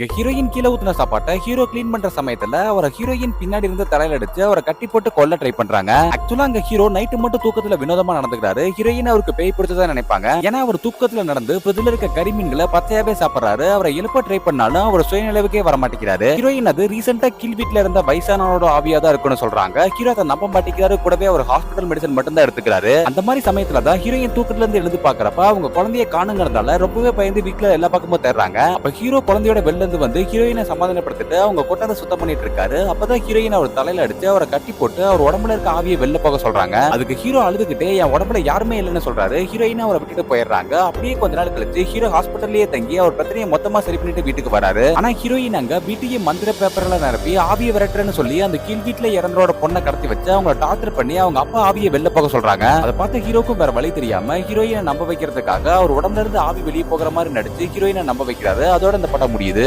இங்க ஹீரோயின் கீழே ஊத்துன சாப்பாட்டை ஹீரோ கிளீன் பண்ற சமயத்துல அவரை ஹீரோயின் பின்னாடி இருந்து தலையில அடிச்சு அவரை கட்டி போட்டு கொல்ல ட்ரை பண்றாங்க. ஆக்சுவலா அங்க ஹீரோ நைட்டு மட்டும் தூக்கத்துல வினோதமா நடந்துக்கிறாரு. ஹீரோயின் அவருக்கு பேய் பிடிச்சதா நினைப்பாங்க. ஏன்னா அவர் தூக்கத்துல நடந்து பிரதில இருக்க கரிமீன்களை பத்தையாவே சாப்பிடுறாரு. அவரை எழுப்ப ட்ரை பண்ணாலும் அவர் சுயநிலவுக்கே வர மாட்டேங்கிறாரு. ஹீரோயின் அது ரீசெண்டா கீழ் வீட்ல இருந்த வயசானவரோட ஆவியா தான் இருக்குன்னு சொல்றாங்க. ஹீரோ அதை நம்ப மாட்டேங்கிறாரு. கூடவே அவர் ஹாஸ்பிட்டல் மெடிசன் மட்டும் தான் எடுத்துக்கிறாரு. அந்த மாதிரி சமயத்துல தான் ஹீரோயின் தூக்கத்துல இருந்து எழுந்து பாக்குறப்ப அவங்க குழந்தைய காணுங்கிறதால ரொம்பவே பயந்து வீட்ல எல்லா பக்கமும் தேடுறாங்க. அப்ப ஹீரோ குழந்தையோட வெளில இருந்து வந்து ஹீரோயினை சமாதானப்படுத்திட்டு அவங்க கொட்டதை சுத்தம் பண்ணிட்டு இருக்காரு. அப்பதான் ஹீரோயின் அவர் தலையில அடிச்சு அவரை கட்டி போட்டு அவர் உடம்புல இருக்க ஆவியை வெளில போக சொல்றாங்க. அதுக்கு ஹீரோ அழுதுகிட்டே என் உடம்புல யாருமே இல்லைன்னு சொல்றாரு. ஹீரோயின் அவரை விட்டுட்டு போயிடுறாங்க. அப்படியே கொஞ்ச நாள் கழிச்சு ஹீரோ ஹாஸ்பிட்டல்லயே தங்கி அவர் பிரச்சனையை மொத்தமா சரி பண்ணிட்டு வீட்டுக்கு வராரு. ஆனா ஹீரோயின் அங்க வீட்டையே மந்திர பேப்பர்ல நிரப்பி ஆவியை விரட்டுறேன்னு சொல்லி அந்த கீழ் வீட்டுல இறந்தோட பொண்ணை கடத்தி வச்சு அவங்க டார்ச்சர் பண்ணி அவங்க அப்பா ஆவியை வெளில போக சொல்றாங்க. அதை பார்த்து ஹீரோக்கும் வேற வழி தெரியாம ஹீரோயினை நம்ப வைக்கிறதுக்காக அவர் உடம்புல இருந்து ஆவி வெளியே போகிற மாதிரி நடிச்சு ஹீரோயினை நம்ப வைக்கிறாரு. அதோட இந்த படம் முடியுது.